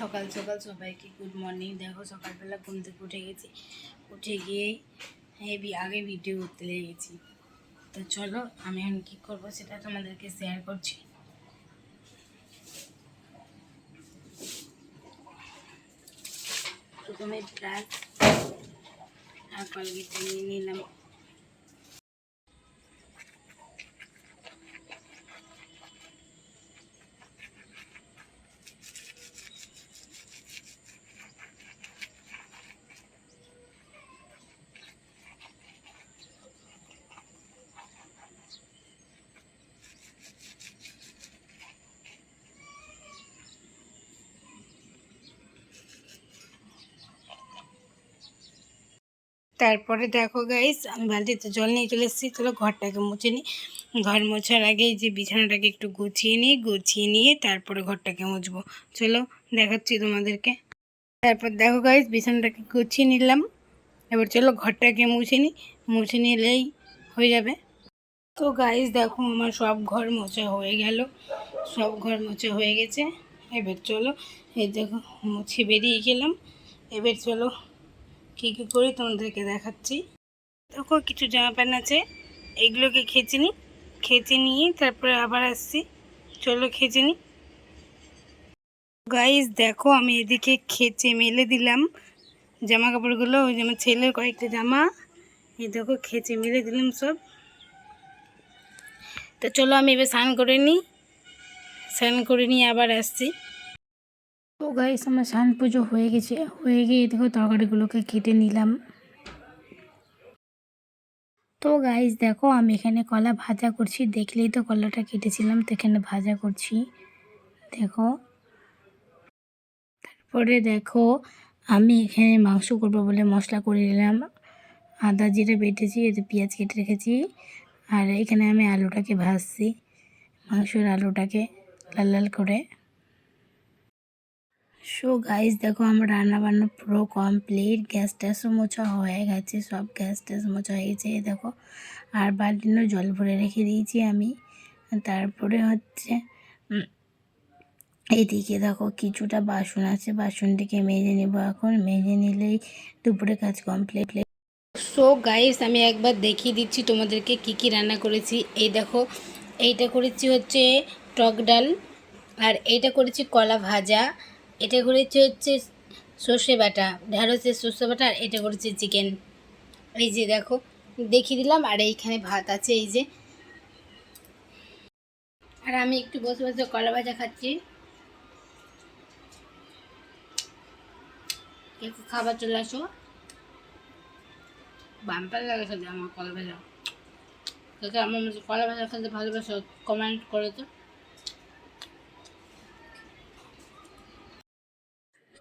সকাল সকাল সবাইকে গুড মর্নিং দেখো সকালবেলা ঘুম থেকে উঠে গেছি। উঠে গিয়ে হেভি আগে ভিডিও করতে লেগেছি তো চলো, আমি এখন কী করব সেটা তোমাদেরকে শেয়ার করছি। প্রথমে ব্রাশ আর কলগেটটা নিয়ে নিলাম। তারপরে দেখো গাইস আমি বালতিতে জল নিয়ে চলে এসেছি, চলো ঘরটাকে মুছে নিই ঘর মোছার আগে যে বিছানাটাকে একটু গুছিয়ে নিই, গুছিয়ে নিয়ে তারপরে ঘরটাকে মুছবো। চলো দেখাচ্ছি তোমাদেরকে। তারপর দেখো গাইস বিছানাটাকে গুছিয়ে নিলাম। এবার চলো ঘরটাকে মুছে নিই মুছে নিলেই হয়ে যাবে। তো গাইস দেখো আমার সব ঘর মোছা হয়ে গেল। সব ঘর মোছা হয়ে গেছে। এবার চলো, এই দেখো, মুছে বেরিয়ে গেলাম। এবার চলো কী কী করি তোমাদেরকে দেখাচ্ছি। দেখো কিছু জামা প্যান্ট আছে, এগুলোকে খেঁচে নিই খেঁচে নিয়ে তারপরে আবার আসছি। চলো খেঁচে নিই গাইস দেখো আমি এদিকে খেঁচে মেলে দিলাম জামা কাপড়গুলো ওই যেমন ছেলের কয়েকটা জামা। এই দেখো খেঁচে মেলে দিলাম সব। তো চলো আমি এবার স্নান করে নিই স্নান করে নিয়ে আবার আসছি। তো গাইস আমার স্নান পুজো হয়ে গেছে। হয়ে গিয়ে দেখো তরকারিগুলোকে কেটে নিলাম। তো গাইস দেখো আমি এখানে কলা ভাজা করছি। দেখলেই তো কলাটা কেটেছিলাম, তো এখানে ভাজা করছি। দেখো। তারপরে দেখো, আমি এখানে মাংস করব বলে মশলা করে নিলাম। আদা জিরে বেটেছি এতে পেঁয়াজ কেটে রেখেছি। আর এখানে আমি আলুটাকে ভাজছি, মাংসের আলুটাকে লাল লাল করে। সো গাইস দেখো আমার রান্না বান্না পুরো কমপ্লিট গ্যাস ট্যাসও মোছা হয়ে গেছে সব গ্যাস ট্যাস মোছা হয়ে গেছে দেখো। আর বালতিনও জল ভরে রেখে দিয়েছি আমি। তারপরে হচ্ছে উম, এইদিকে দেখো কিছুটা বাসন আছে বাসনটিকে মেজে নেব এখন। মেজে নিলেই দুপুরে কাজ কমপ্লিট সো গাইস আমি একবার দেখিয়ে দিচ্ছি তোমাদেরকে কি কি রান্না করেছি। এই দেখো এইটা করেছি হচ্ছে টক ডাল আর এইটা করেছি কলা ভাজা। এটা করেছি হচ্ছে সর্ষে বাটা। ঢ্যাঁড়সের সর্ষে বাটা আর এটা করেছে চিকেন এই যে দেখো, দেখিয়ে দিলাম আর এইখানে ভাত আছে, এই যে। আর আমি একটু বসে বসে কলা ভাজা খাচ্ছি। একটু খাবার চলে আসো। বাম্পার লাগে সাথে আমার কলা ভাজা। তোকে আমার কলা ভাজা খেতে ভালোবাসো কমেন্ট করে তো।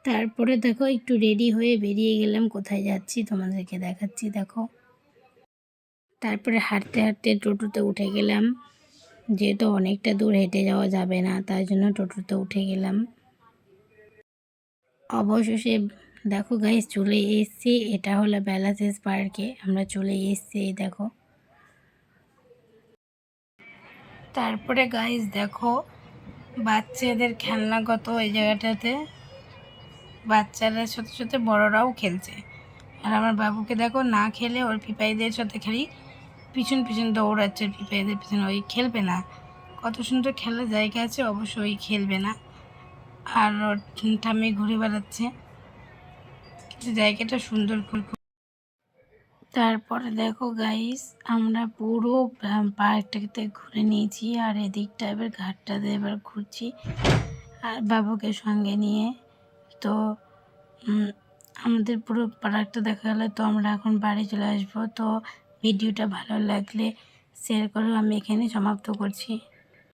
তারপরে দেখো একটু রেডি হয়ে বেরিয়ে গেলাম, কোথায় যাচ্ছি তোমাদেরকে দেখাচ্ছি, দেখো। তারপরে হাঁটতে হাঁটতে টোটোতে উঠে গেলাম, যেহেতু অনেকটা দূর হেঁটে যাওয়া যাবে না, তাই জন্য টোটোতে উঠে গেলাম। অবশেষে দেখো গাইস চলে এসেছি, এটা হলো বেলাসেস পার্কে, আমরা চলে এসেছি, দেখো। তারপরে গাইস দেখো, বাচ্চাদের খেলনা কত এই জায়গাটাতে? বাচ্চাদের সাথে সাথে বড়রাও খেলছে। আর আমার বাবুকে দেখো, না খেলে ওর পিপাইদের সাথে খেলি পিছন পিছন দৌড়াচ্ছে পিপাইদের পিছনে ওই খেলবে না। কত সুন্দর খেলার জায়গা আছে অবশ্যই ওই খেলবে না। আর ওর ঠাম্মি ঘুরে বেড়াচ্ছে। কিন্তু জায়গাটা সুন্দর খুব তারপরে দেখো গাইস আমরা পুরো পার্কটাতে ঘুরে নিয়েছি, আর এদিকটা এবার ঘাটটাতে এবার ঘুরছি, আর বাবুকে সঙ্গে নিয়ে। তো আমাদের পুরো পার্কটা দেখা গেলে, তো আমরা এখন বাড়ি চলে আসব। তো ভিডিওটা ভালো লাগলে শেয়ার করো, আমি এখানে সমাপ্ত করছি।